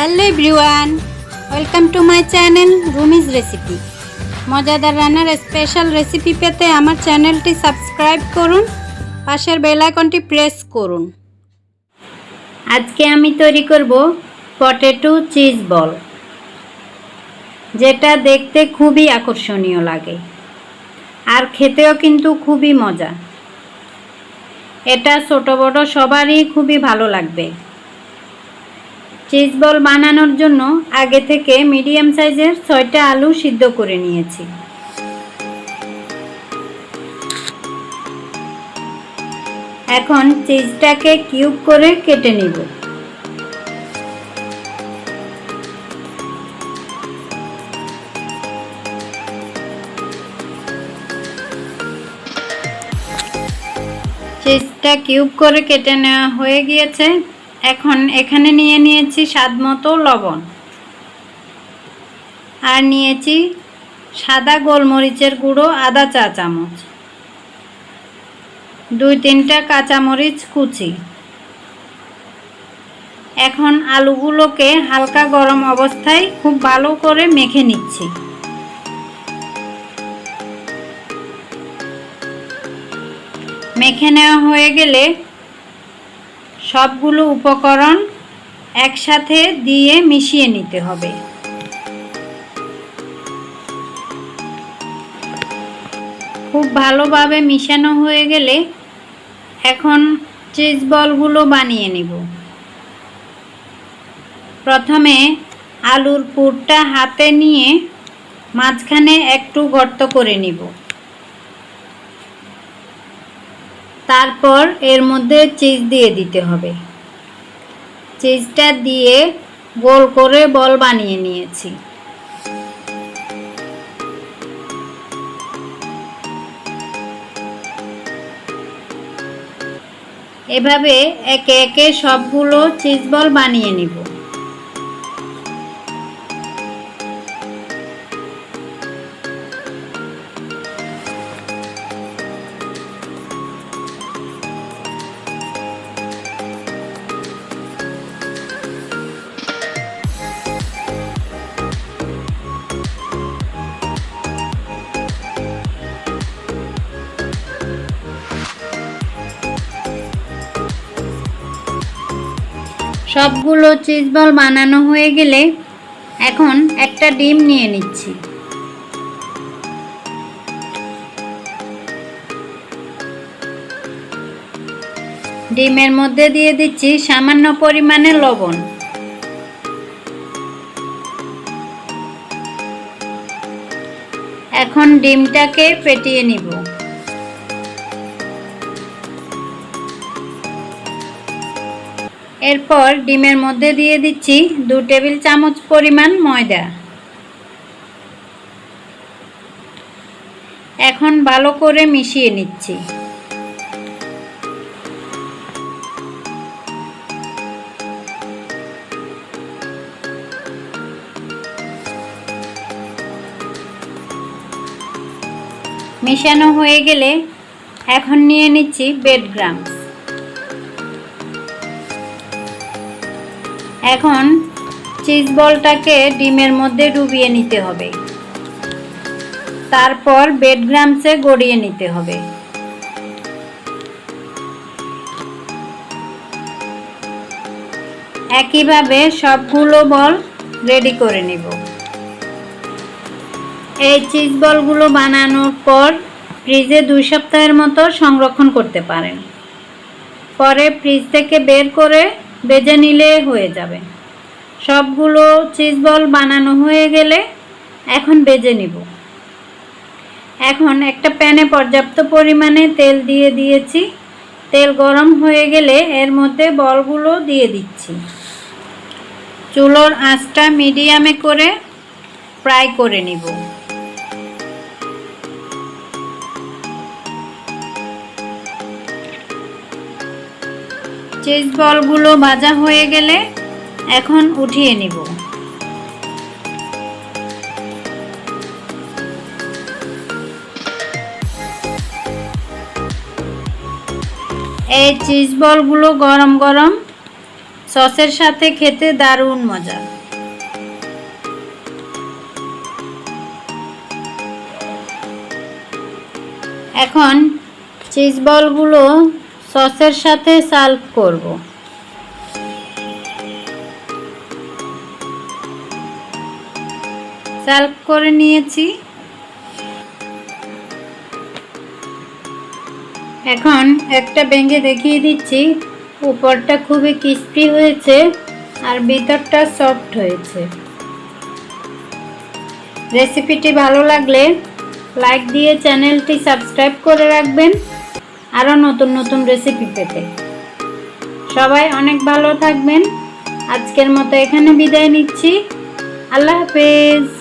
Hello everyone, welcome to my channel Rumi's recipe. মজাদার রান্নার special recipe পেতে আমার চ্যানেলটি সাবস্ক্রাইব করুন, পাশের বেল আইকনটি প্রেস করুন। আজকে আমি তৈরি করব পটেটো চিজ বল যেটা দেখতে খুবই আকর্ষণীয় লাগে, আর খেতেও কিন্তু খুবই মজা। এটা ছোট বড় সবারই খুবই ভালো লাগবে। চিজ বল বানানোর জন্য আগে থেকে মিডিয়াম সাইজের ছয়টা আলু সিদ্ধ করে নিয়েছি। এখন চিজটাকে কিউব করে কেটে নিব। চিজটা কিউব করে কেটে নেওয়া হয়ে গিয়েছে। এখন এখানে নিয়ে নিয়েছি স্বাদ মতো লবণ। আর নিয়েছি সাদা গোলমরিচের গুঁড়ো আদা চা চামচ। দুই তিনটা কাঁচামরিচ কুচি। এখন আলুগুলোকে হালকা গরম অবস্থায় খুব ভালো করে মেখে নিচ্ছি। মেখে নেওয়া হয়ে গেলে সবগুলো উপকরণ একসাথে দিয়ে মিশিয়ে নিতে হবে। খুব ভালোভাবে মিশানো হয়ে গেলে এখন চিজ বলগুলো বানিয়ে নিব। প্রথমে আলুর পুরটা হাতে নিয়ে মাঝখানে একটু গর্ত করে নিব। তারপর এর মধ্যে চিজ দিয়ে দিতে হবে। চিজটা দিয়ে গোল করে বল বানিয়ে নিয়েছি। এভাবে একে একে সবগুলো চিজ বল বানিয়ে নিব। সবগুলো চিজ বল বানানো হয়ে গেলে এখন একটা ডিম নিয়ে নিচ্ছি। ডিমের মধ্যে দিয়ে দিচ্ছি সামান্য পরিমাণে লবণ। এখন ডিমটাকে ফেটিয়ে নিব। এরপর ডিমের মধ্যে দিয়ে দিচ্ছি দু টেবিল চামচ পরিমাণ ময়দা। এখন ভালো করে মিশিয়ে নিচ্ছি। মেশানো হয়ে গেলে এখন নিয়ে নিচ্ছি বেড গ্রামস এখন চিজ বলটাকে ডিমের মধ্যে ডুবিয়ে নিতে হবে। তারপর বেড গ্রামসে গড়িয়ে নিতে হবে। একইভাবে সবগুলো বল রেডি করে নিব। এই চিজ বলগুলো বানানোর পর ফ্রিজে দুই সপ্তাহের মতো সংরক্ষণ করতে পারেন। পরে ফ্রিজ থেকে বের করে বেজে নিলে হয়ে যাবে। সবগুলো চিজ বল বানানো হয়ে গেলে এখন বেজে নিব। এখন একটা প্যানে পর্যাপ্ত পরিমাণে তেল দিয়ে দিয়েছি। তেল গরম হয়ে গেলে এর মধ্যে বলগুলো দিয়ে দিচ্ছি। চুলোর আঁচটা মিডিয়ামে করে ফ্রাই করে নিব। চিজ বলগুলো ভাজা হয়ে গেলে এখন উঠিয়ে নিব। এই চিজ বলগুলো গরম গরম, সসের সাথে খেতে দারুণ মজা। এখন চিজ বলগুলো সসের সাথে সার্ভ করব। সার্ভ করে নিয়েছি। এখন একটা ভেঙে দেখিয়ে দিচ্ছি, উপরটা খুবই ক্রিস্পি হয়েছে আর ভিতরটা সফট হয়েছে। রেসিপিটি ভালো লাগলে লাইক দিয়ে চ্যানেলটি সাবস্ক্রাইব করে রাখবেন। আরও নতুন নতুন রেসিপি পেতে। সবাই অনেক ভালো থাকবেন। আজকের মতো এখানে বিদায় নিচ্ছি। আল্লাহ হাফেজ।